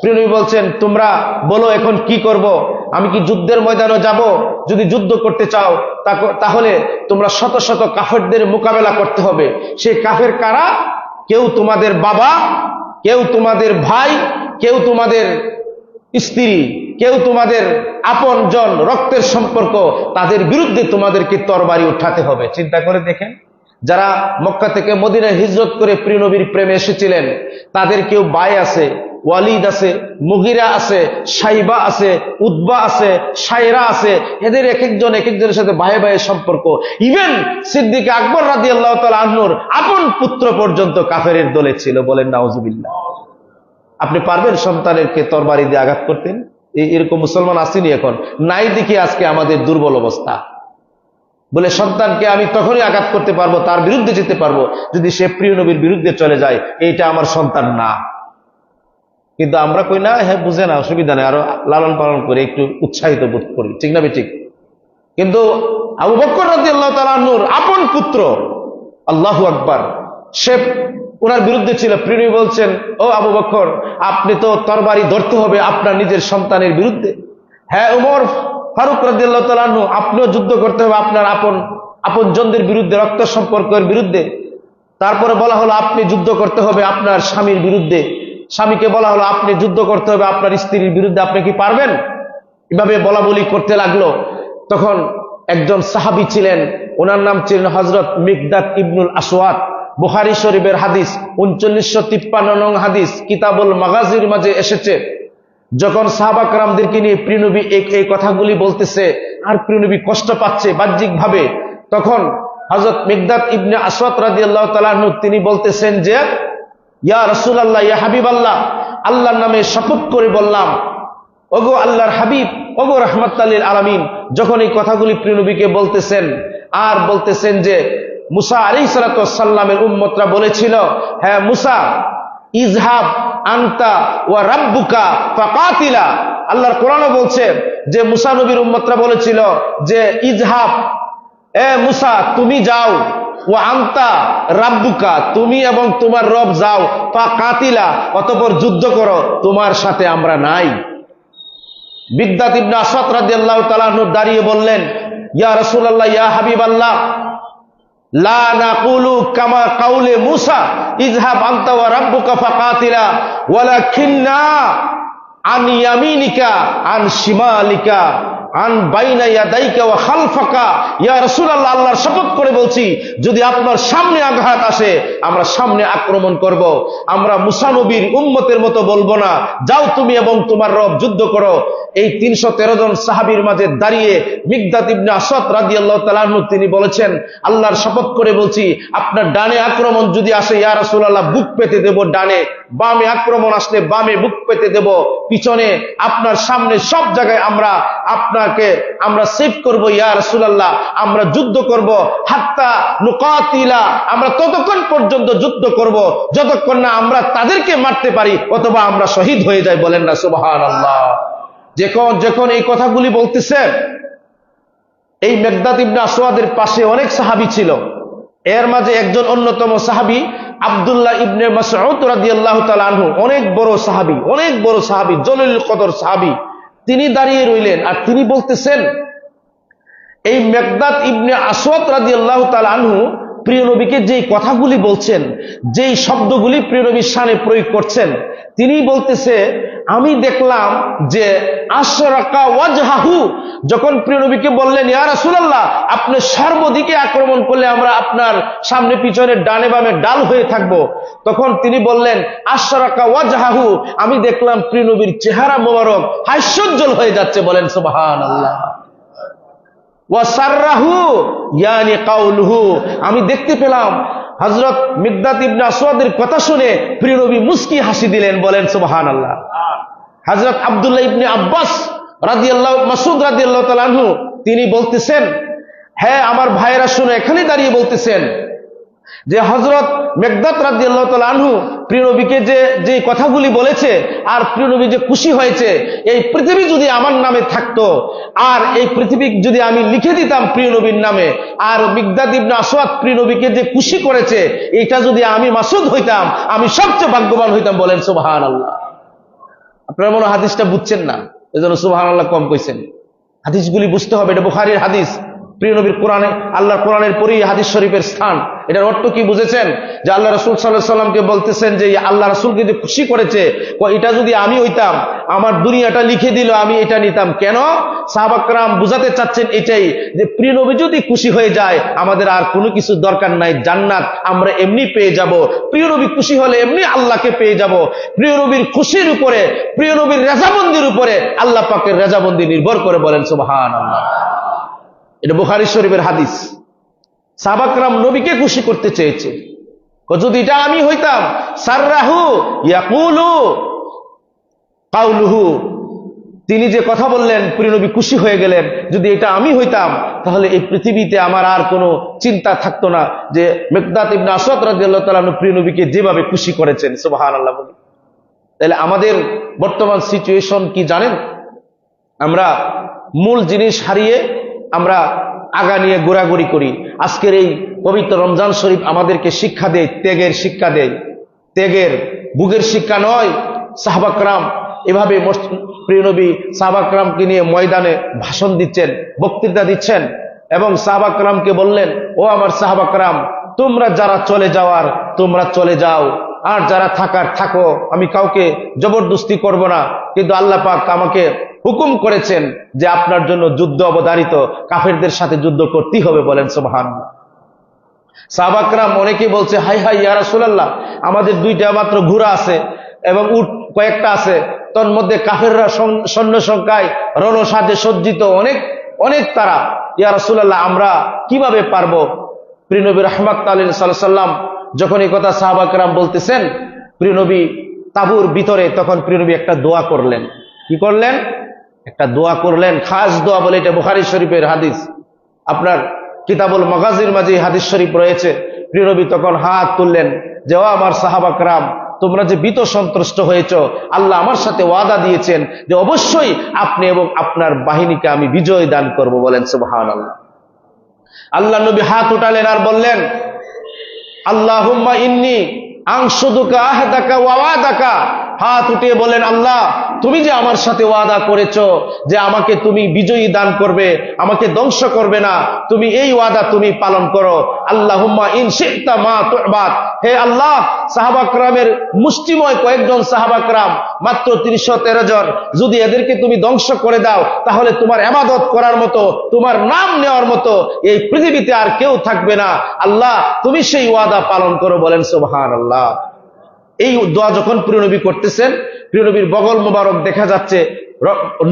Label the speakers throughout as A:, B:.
A: প্রিয়নবী বলছেন, তোমরা বলো এখন কি করব? আমি কি যুদ্ধের ময়দানে যাব? যদি যুদ্ধ করতে চাও তাহলে তোমরা শত শত কাফেরদের মোকাবেলা করতে হবে। সেই কাফের কারা? কেউ তোমাদের বাবা, কেউ তোমাদের ভাই, কেউ তোমাদের স্ত্রী, কেউ তোমাদের আপন জন রক্তের সম্পর্ক, তাদের বিরুদ্ধে তোমাদেরকে তরবারি উঠাতে হবে। চিন্তা করে দেখেন, যারা মক্কা থেকে মদিনায় হিজরত করে প্রিয় নবীর প্রেমে এসেছিলেন, তাদের কেউ বাই আছে ওয়ালিদ আছে, মুগিরা আছে, সাইবা আছে উদ্বা আছে, সাইরা আছে, এদের এক একজন এক একজনের সাথে ভাই ভাইয়ের সম্পর্ক। ইভেন সিদ্দিক আকবর রাজি আল্লাহ আহনুর আপন পুত্র পর্যন্ত কাফেরের দলে ছিল বলেন নাউজুবিল্লাহ। আপনি পারবেন সন্তানেরকে তরবারি দিয়ে আঘাত করতেন এরকম মুসলমান আসেনি এখন। নাই দেখি আজকে আমাদের দুর্বল অবস্থা। বলে সন্তানকে আমি তখনই আঘাত করতে পারব, তার বিরুদ্ধে যেতে পারব। যদি সে প্রিয় নবীর বিরুদ্ধে চলে যায়, এইটা আমার সন্তান না। কিন্তু আমরা কই না হ্যাঁ বুঝে না, অসুবিধা নেই, আরও লালন পালন করে একটু উৎসাহিত বোধ করি, ঠিক না ঠিক কিন্তু আবু বক্কর রাজি আল্লাহ তালুর আপন পুত্র, আল্লাহু আকবার, সে ওনার বিরুদ্ধে ছিল প্রিয় বলছেন, ও আবু বক্কর আপনি তো তরবারি ধরতে হবে আপনার নিজের সন্তানের বিরুদ্ধে। হ্যাঁ উমর ফারুক রাজিয়াল্লাহ তালু আপনিও যুদ্ধ করতে হবে আপনার আপন আপন জনদের বিরুদ্ধে, রক্ত সম্পর্কের বিরুদ্ধে। তারপরে বলা হলো, আপনি যুদ্ধ করতে হবে আপনার স্বামীর বিরুদ্ধে। স্বামীকে বলা হলো, আপনি যুদ্ধ করতে হবে, আপনার স্ত্রীর বিরুদ্ধে আপনি কি পারবেন? এভাবে বলা বলি করতে লাগল। তখন একজন সাহাবি ছিলেন, ওনার নাম ছিলেন হজরত মিকদাত ইবনুল আসওয়াত বুখারি শরীফের হাদিস, উনচল্লিশশো তিপ্পান্ন নং হাদিস, কিতাবুল মাগাজির মাঝে এসেছে। যখন সাহাবাকরামদেরকে নিয়ে প্রিনবী এই কথাগুলি বলতেছে, আর প্রিনবী কষ্ট পাচ্ছে বাহ্যিক ভাবে তখন হজরত মিকদাত ইবনে আসওয়াত রাজি আল্লাহ তালাহনু তিনি বলতেছেন যে ইয়া রসুল আল্লাহ ইয়া হাবিব আল্লাহ আল্লাহর নামে শপথ করে বললাম, ওগো আল্লাহর হাবিব, ওগো রহমত আলমিন, যখন এই কথাগুলি প্রিনবীকে বলতেছেন, আর বলতেছেন যে মুসা আলী সালাতামের উম্মতরা বলেছিল হ্যাঁ মুসা, ইজহাব আন্তা ওয়া রাব্বুকা ফাকাতিলা। আল্লাহর কোরআনও বলছে যে মুসা নবীর উম্মতরা বলেছিল যে, ইজহাব, এ মুসা, তুমি যাও ও আন্তা রাব্বুকা, তুমি এবং তোমার রব যাও পা কাতিলা, অতপর যুদ্ধ করো, তোমার সাথে আমরা নাই। বিদ্যাত ইবনে আসাদ রাদিয়াল্লাহু তাআলা আনহু দাঁড়িয়ে বললেন, ইয়া রাসূলুল্লাহ, ইয়া হাবিবাল্লাহ, লা নাকুলু কামা কাউলে মুসা ইজহাব আনতা ওয়া রাব্বুকা ফাকাতিলা ওয়ালাকিন্না আন ইয়ামিনিকা, আন সীমালিকা আন বাইনা ইয়াদাইকা ও খালফাকা। ইয়া রাসূলুল্লাহ, আল্লাহর শপথ করে বলছি, যদি আপনার সামনে আঘাত আসে, আমরা সামনে আক্রমণ করব। আমরা মুসানবীর উম্মতের মতো বলব না, যাও তুমি এবং তোমার রব যুদ্ধ করো। এই তিনশো তেরো জন সাহাবীর মাঝে দাঁড়িয়ে মিগদাত ইবনে আসাদ রাদিয়াল্লাহু তাআলা আনহু, তিনি বলেছেন, আল্লাহর শপথ করে বলছি, আপনার ডানে আক্রমণ যদি আসে, ইয়া রাসূলুল্লাহ, বুক পেতে দেব ডানে, বামে আক্রমণ আসলে বামে বুক পেতে দেব, পিছনে আপনার সামনে সব জায়গায় আমরা আপনাকে, আমরা সেভ করব, ইয়া রাসূলুল্লাহ, আমরা যুদ্ধ করব, হাত্তা নুকাতিলা, আমরা ততক্ষণ পর্যন্ত যুদ্ধ করব, যতক্ষণ না আমরা তাদেরকে মারতে পারি, অথবা আমরা শহীদ হয়ে যাই বলেন না, সুবহানাল্লাহ। যখন যখন এই কথাগুলি বলতেছে এই মেঘদাত ইবনে আসওয়াদের পাশে অনেক সাহাবী ছিল। এর মাঝে একজন অন্যতম সাহাবী, আব্দুল্লাহ ইবনে মাসউদ রাদিয়াল্লাহু আনহু, অনেক বড় সাহাবি, অনেক বড় সাহাবী, জলিল কদর সাহাবি। তিনি দাঁড়িয়ে রইলেন আর তিনি বলতেছেন, এই মেঘদাত ইবনে আসওয়াদ রাদিয়াল্লাহু তাআলা আনহু প্রিয় নবীকে যেই কথাগুলি বলছেন, যেই শব্দগুলি প্রিয় নবীর সানে প্রয়োগ করছেন, তিনি বলতেছে, আমি দেখলাম যে আশরাকা ওয়াজহাহু, যখন প্রিয় নবীকে বললেন, ইয়া রাসূলুল্লাহ, আপনি সর্বদিকে আক্রমণ করলে আমরা আপনার সামনে পিছনে ডানে বামে ডাল হয়ে থাকব। তখন তিনি বললেন, আশরাকা ওয়াজহাহু, আমি দেখলাম প্রিয় নবীর চেহারা মোবারক হাস্যোজ্জ্বল হয়ে যাচ্ছে, বলেন সুবহানাল্লাহ। আমি দেখতে পেলাম হজরত মিদাত ইবনাসের কথা শুনে প্রিয়নবী মুস্কি হাসি দিলেন, বলেন, সুবহানাল্লাহ। হজরত আবদুল্লাহ ইবনে আব্বাস রাজি আল্লাহ মাসুদ রাজি আল্লাহ তিনি বলতেছেন হ্যাঁ আমার ভাইয়েরা শুনে এখানে দাঁড়িয়ে বলতেছেন যে হজরত মেঘদাত রাজি আল্লাহ আনহু প্রিয়নবীকে যে যে কথাগুলি বলেছে আর প্রিয়নবী যে খুশি হয়েছে, এই পৃথিবী যদি আমার নামে থাকতো, আর এই পৃথিবী যদি আমি লিখে দিতাম প্রিয়নবীর নামে, আর মিগদাদ ইবনে আসওয়াদ প্রিয়নবীকে যে খুশি করেছে এটা যদি আমি মাসুদ হইতাম, আমি সবচেয়ে ভাগ্যবান হইতাম বলেন সুবহান আল্লাহ আপনারা মনে হাদিসটা বুঝছেন না? এজন্য সুবাহ আল্লাহ কম কইছেন। হাদিসগুলি বুঝতে হবে, এটা বুখারির হাদিস। প্রিয় নবীর কোরআনে আল্লাহ কোরআনের পরেই হাদিস শরীফের স্থান। এটার অর্থ কি বুঝেছেন? যে আল্লাহ রসুল সাল্লাহ সাল্লামকে বলতেছেন যে আল্লাহ রসুলকে যে খুশি করেছে এটা যদি আমি হইতাম, আমার দুনিয়াটা লিখে দিল, আমি এটা নিতাম। কেন? সাহাবাকরাম বুঝাতে চাচ্ছেন এটাই, যে প্রিয় নবী যদি খুশি হয়ে যায়, আমাদের আর কোনো কিছু দরকার নাই, জান্নাত আমরা এমনি পেয়ে যাব। প্রিয় নবী খুশি হলে এমনি আল্লাহকে পেয়ে যাব। প্রিয় নবীর খুশির উপরে, প্রিয় নবীর রেজাবন্দির উপরে আল্লাহ পাকের রেজাবন্দি নির্ভর করে বলেন সুবাহান আল্লাহ এটা বুখারি শরীফের হাদিস। সাবাকরাম নবীকে খুশি করতে চেয়েছে। যদি এটা আমি হইতাম, সাররাহু ইয়াকুলু কাউলুহু। তিনি যে কথা বললেন, প্রিয় নবী খুশি হয়ে গেলেন, যদি এটা আমি হইতাম, তাহলে এই পৃথিবীতে আমার আর কোনো চিন্তা থাকতো না যে মেকদাত ইবনে আসাদ রাদিয়াল্লাহু তাআলা প্রিয় নবীকে যেভাবে খুশি করেছেন, সুবহানাল্লাহ বলি। তাহলে আমাদের বর্তমান সিচুয়েশন কি জানেন? আমরা মূল জিনিস হারিয়ে আমরা আগা নিয়ে ঘোরাঘুরি করি। আজকের এই পবিত্র রমজান শরীফ আমাদেরকে শিক্ষা দেয়, ত্যাগের শিক্ষা দেয়। ত্যাগের বুকের শিক্ষা নয়, সাহাবাকরাম এভাবে প্রিয় নবী সাহাবাকরামকে নিয়ে ময়দানে ভাষণ দিচ্ছেন, বক্তৃতা দিচ্ছেন এবং সাহাবাকরামকে বললেন, ও আমার সাহাবাকরাম, তোমরা যারা চলে যাওয়ার, তোমরা চলে যাও। আর যারা থাকার, থাকো। আমি কাউকে জবরদস্তি করব না। কিন্তু আল্লাহ পাক আমাকে হুকুম করেছেন যে আপনার জন্য যুদ্ধ অবধারিত, কাফেরদের সাথে যুদ্ধ করতেই হবে বলেন সোহান সাহাবাকরাম অনেকে বলছে, হাই হাই, ইয়া রাসূলুল্লাহ, আমাদের দুইটা মাত্র ঘোড়া আছে এবং উট কয়েকটা আছে তোর মধ্যে কাফেররা সৈন্য সংখ্যায় রণ রণসাজে সজ্জিত অনেক অনেক তারা। ইয়া রাসূলুল্লাহ, আমরা কীভাবে পারব? প্রিনবী রহমত আলী সাল্লাম যখন এই কথা সাহাবাকরাম বলতেছেন প্রিনবী তাবুর ভিতরে তখন প্রিনবী একটা দোয়া করলেন। কি করলেন? একটা দোয়া করলেন, খাস দোয়া বলে এটা বুখারি শরীফের হাদিস। আপনার কিতাবুল মগাজির মাঝে হাদিস শরীফ রয়েছে। প্রিয়নবী তখন হাত তুললেন যে, ও আমার সাহাবাকরাম তোমরা যে বিত সন্ত্রষ্ট হয়েছ, আল্লাহ আমার সাথে ওয়াদা দিয়েছেন যে, অবশ্যই আপনি এবং আপনার বাহিনীকে আমি বিজয় দান করব বলেন সুবাহান আল্লাহ আল্লাহ নবী হাত উঠালেন আর বললেন আল্লাহ ইন্নি আংশুদুকা আহদাকা ওয়াদাকা হাত উঠিয়ে বলেন আল্লাহ, তুমি যে আমার সাথে ওয়াদা করেছ যে আমাকে তুমি বিজয়ী দান করবে, আমাকে ধ্বংস করবে না, তুমি এই ওয়াদা তুমি পালন করো। আল্লাহ মা হে আল্লাহ সাহাবাকরামের মুষ্টিময় কয়েকজন সাহাবাকরাম মাত্র তিনশো তেরো জন, যদি এদেরকে তুমি ধ্বংস করে দাও, তাহলে তোমার এমাদত করার মতো, তোমার নাম নেওয়ার মতো এই পৃথিবীতে আর কেউ থাকবে না। আল্লাহ, তুমি সেই ওয়াদা পালন করো বলেন সোহান আল্লাহ এই দোয়া যখন প্রিয়নবী করতেছেন প্রিয়নবীর বগল মোবারক দেখা যাচ্ছে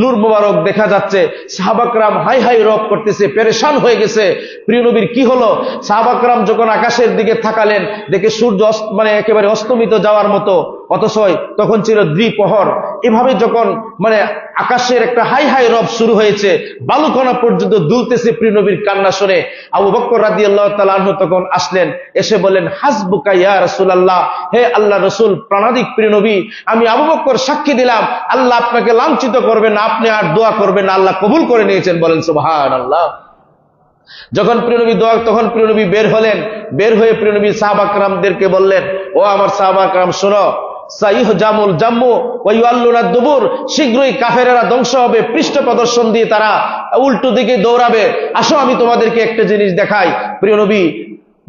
A: নূর মোবারক দেখা যাচ্ছে, সাহাবাকরাম হাই হাই রব করতেছে, পেরেশান হয়ে গেছে। প্রিয়নবীর কি হলো? সাহাবাকরাম যখন আকাশের দিকে থাকালেন, দেখে সূর্য মানে একেবারে অস্তমিত যাওয়ার মতো অথচয় তখন ছিল দ্বিপহর এভাবে যখন মানে আকাশের একটা হাই হাই রব শুরু হয়েছে, বালুকণা পর্যন্ত দুলতেছে প্রিয় নবীর কান্না শুনে। আবু বক্কর রাদি আল্লাহ তালাহ তখন আসলেন, এসে বলেন হাসবুকা ইয়া রসুল আল্লাহ হে আল্লাহ রসুল প্রাণাদিক প্রিয় নবী, আমি আবু বক্কর সাক্ষী দিলাম, আল্লাহ আপনাকে লাঞ্ছিত করবেন আপনি আর দোয়া করবেন আল্লাহ কবুল করে নিয়েছেন। বলেন সুবাহান আল্লাহ যখন প্রিয়নবী দোয়া, তখন প্রিয়নবী বের হলেন, বের হয়ে প্রিয়নবী সাহাবাকরামদেরকে বললেন, ও আমার সাহাবাকরাম, শোনো শীঘ্রই ধ্বংস হবে, পৃষ্ঠ প্রদর্শন দিয়ে তারা উল্টো দিকে দৌড়াবে। আসো, আমি তোমাদেরকে একটা জিনিস দেখাই। প্রিয় নবী,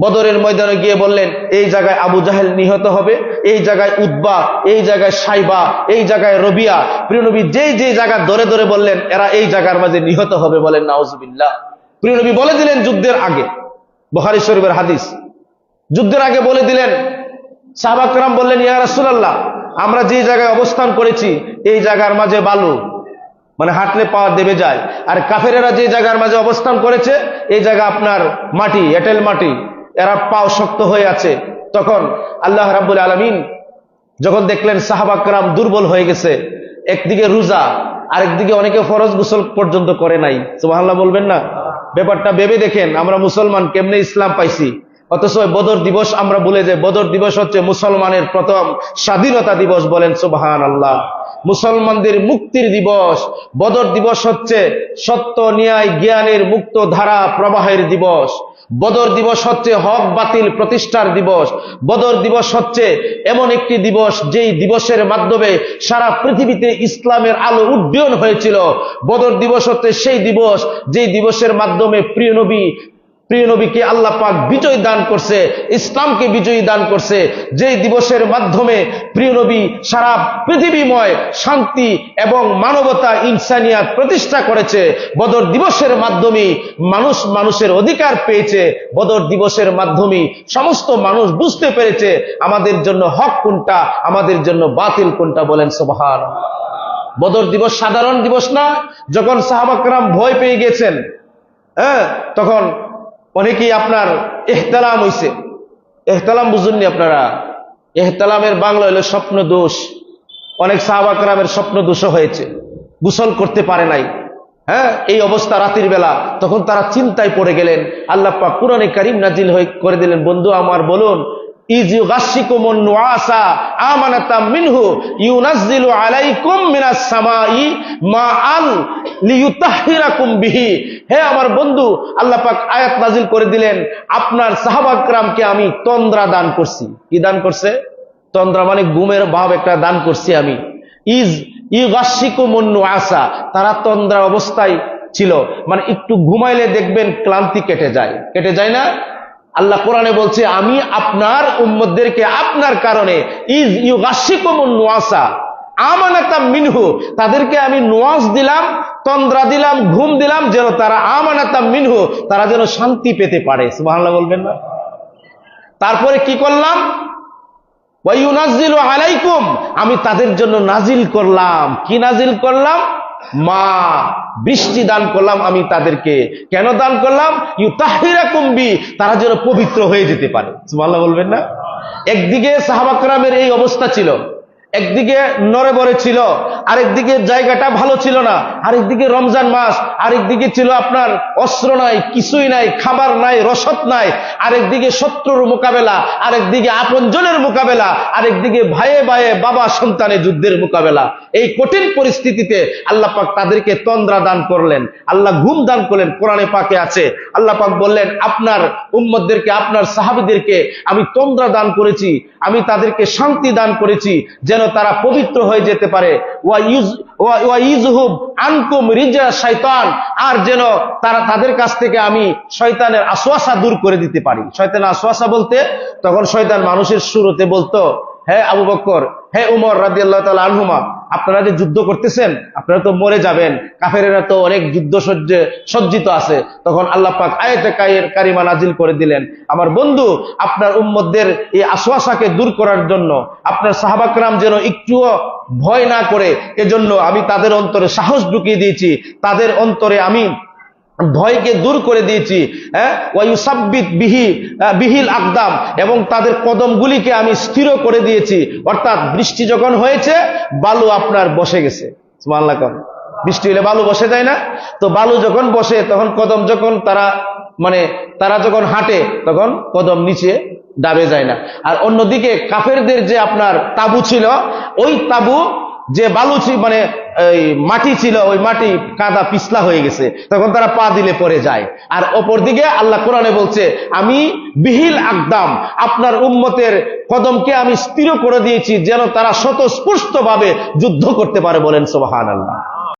A: বদরের ময়দানে গিয়ে বললেন, এই জায়গায় আবু জাহেল নিহত হবে, এই জায়গায় উদ্বা এই জায়গায় সাইবা, এই জায়গায় রবিয়া। প্রিয় নবী যে যে জায়গা ধরে ধরে বললেন, এরা এই জায়গার মাঝে নিহত হবে বলেন, নাউজবিল্লাহ। প্রিয় নবী, বলে দিলেন যুদ্ধের আগে বহারি শরীফের হাদিস। যুদ্ধের আগে বলে দিলেন সাহাবাকরাম বললেন, ইয়া রাসুলাল্লাহ, আমরা যে জায়গায় অবস্থান করেছি, এই জায়গার মাঝে বালু মানে হাঁটলে পাওয়া দেবে যায়। আর কাফেরেরা যে জায়গার মাঝে অবস্থান করেছে, এই জায়গা আপনার মাটি, এটেল মাটি, এরা পাও শক্ত হয়ে আছে। তখন আল্লাহ রাবুল আলমিন যখন দেখলেন সাহাবাকরাম দুর্বল হয়ে গেছে, একদিকে রোজা, আরেকদিকে অনেকে ফরজ গুসল পর্যন্ত করে নাই। সুবাহ বলবেন না? ব্যাপারটা ভেবে দেখেন, আমরা মুসলমান কেমনে ইসলাম পাইছি? অথচ বদর দিবস আমরা বলে যে বদর দিবস হচ্ছে মুসলমানের প্রথম স্বাধীনতা দিবস বলেন সুবাহান আল্লাহ মুসলমানদের মুক্তির দিবস, বদর দিবস হচ্ছে সত্য, ন্যায়, জ্ঞানের মুক্ত ধারা প্রবাহের দিবস। বদর দিবস হচ্ছে হক, বাতিল প্রতিষ্ঠার দিবস। বদর দিবস হচ্ছে এমন একটি দিবস যেই দিবসের মাধ্যমে সারা পৃথিবীতে ইসলামের আলো উড্ডয়ন হয়েছিল। বদর দিবস হচ্ছে সেই দিবস যেই দিবসের মাধ্যমে প্রিয় নবী প্রিয় নবীকে আল্লাহ পাক বিজয় দান করছে, ইসলামকে বিজয়ী দান করছে যে দিবসের মাধ্যমে প্রিয় নবী সারা পৃথিবীময় শান্তি এবং মানবতা ইনসানিয়াত প্রতিষ্ঠা করেছে, বদর দিবসের মাধ্যমে মানুষ মানুষের অধিকার পেয়েছে, বদর দিবসের মাধ্যমে সমস্ত মানুষ বুঝতে পেরেছে আমাদের জন্য হক কোনটা, আমাদের জন্য বাতিল কোনটা বলেন সোবাহান বদর দিবস সাধারণ দিবস না, যখন সাহাবাকরাম ভয় পেয়ে গেছেন হ্যাঁ তখন অনেকেই আপনার এহতালাম হইছে। এহতালাম বুঝুননি আপনারা? এহতালামের বাংলা হলো স্বপ্ন দোষ। অনেক সাহাবাকরামের স্বপ্ন দোষও হয়েছে। গুসল করতে পারে নাই। হ্যাঁ এই অবস্থা রাতের বেলা। তখন তারা চিন্তায় পড়ে গেলেন। আল্লাহ পাক কুরআনে কারিম নাজিল হয়ে করে দিলেন, বন্ধু আমার, বলুন করে দিলেন, আপনার সাহাবাকরামকে আমি তন্দ্রা দান করছি। কি দান করছে? তন্দ্রা মানে গুমের ভাব একটা দান করছি আমি। ইজ ইউগাশিকুমুন নুআসা, তারা তন্দ্রা অবস্থায় ছিল। মানে একটু ঘুমাইলে দেখবেন ক্লান্তি কেটে যায়। কেটে যায় না? আল্লাহ কোরআনে বলছে, আমি আপনার উম্মদদেরকে আপনার কারণে ইজ ইউ নোয়াসা, আমানাতা মিনহু, তাদেরকে আমি নোয়াজ দিলাম, তন্দ্রা দিলাম, ঘুম দিলাম, যেন তারা আমানাতা মিনহু, তারা যেন শান্তি পেতে পারে। সুবহানাল্লাহ বলবেন না? তারপরে কি করলাম? আমি তাদের জন্য নাজিল করলাম। কি নাজিল করলাম? মা, বৃষ্টি দান করলাম আমি তাদেরকে। কেন দান করলাম? ইউ তাহিরা কুম্বি তারা যেন পবিত্র হয়ে যেতে পারে। বলবেন না? একদিকে সাহাবাকরামের এই অবস্থা ছিল। একদিকে নরে বরে ছিল, আরেকদিকে জায়গাটা ভালো ছিল না। আরেকদিকে রমজান মাস, আরেকদিকে ছিল আপনার অস্ত্র নাই, কিছুই নাই, খাবার নাই, রসদ নাই। আরেকদিকে শত্রুর মোকাবেলা, আরেকদিকে আপনজনের মোকাবেলা, আরেকদিকে ভাইয়ে ভাইয়ে বাবা সন্তানের যুদ্ধের মোকাবেলা। এই কঠিন পরিস্থিতিতে আল্লাহ পাক তাদেরকে তন্দ্রা দান করলেন, আল্লাহ ঘুম দান করলেন, কোরআনে পাকে আছে। আল্লাহ পাক বললেন, আপনার উম্মদদেরকে আপনার সাহাবিদেরকে আমি তন্দ্রা দান করেছি, আমি তাদেরকে শান্তি দান করেছি, যেন তারা পবিত্র হয়ে যেতে পারে। আর যেন তারা তাদের কাছ থেকে আমি শয়তানের আশ্বাসা দূর করে দিতে পারি। শয়তানের আশ্বাসা বলতে, তখন শয়তান মানুষের শুরুতে বলতো হ্যাঁ আবু বক্কর হ্যাঁ উমর রাজি আল্লাহ তাল আনহুমা আপনারা যে যুদ্ধ করতেছেন, আপনারা তো মরে যাবেন। কাফেরেরা তো অনেক যুদ্ধ সজ্জে সজ্জিত আছে। তখন আল্লাহ পাক আয়তে কায়ের কারিমা নাজিল করে দিলেন। আমার বন্ধু, আপনার উম্মদের এই আশ্বাসাকে দূর করার জন্য, আপনার সাহাবাকরাম যেন একটুও ভয় না করে, এজন্য আমি তাদের অন্তরে সাহস ঢুকিয়ে দিয়েছি। তাদের অন্তরে আমি ভয়কে দূর করে দিয়েছি হ্যাঁ? বিহি বিহিল আকদাম, এবং তাদের কদমগুলিকে আমি স্থির করে দিয়েছি। অর্থাৎ বৃষ্টি যখন হয়েছে, বালু আপনার বসে গেছে। বৃষ্টি হলে বালু বসে যায় না? তো বালু যখন বসে, তখন কদম যখন তারা মানে তারা যখন হাঁটে, তখন কদম নিচে ডাবে যায় না। আর অন্যদিকে কাফেরদের যে আপনার তাবু ছিল, ওই তাবু যে বালু মানে এই মাটি ছিল, ওই মাটি কাদা পিছলা হয়ে গেছে, তখন তারা পা দিলে পরে যায়। আর ওপর দিকে আল্লাহ কোরআনে বলছে, আমি বিহিল আকদাম, আপনার উম্মতের কদমকে আমি স্থির করে দিয়েছি, যেন তারা স্বতঃস্পষ্ট ভাবে যুদ্ধ করতে পারে বলেন সোহান আল্লাহ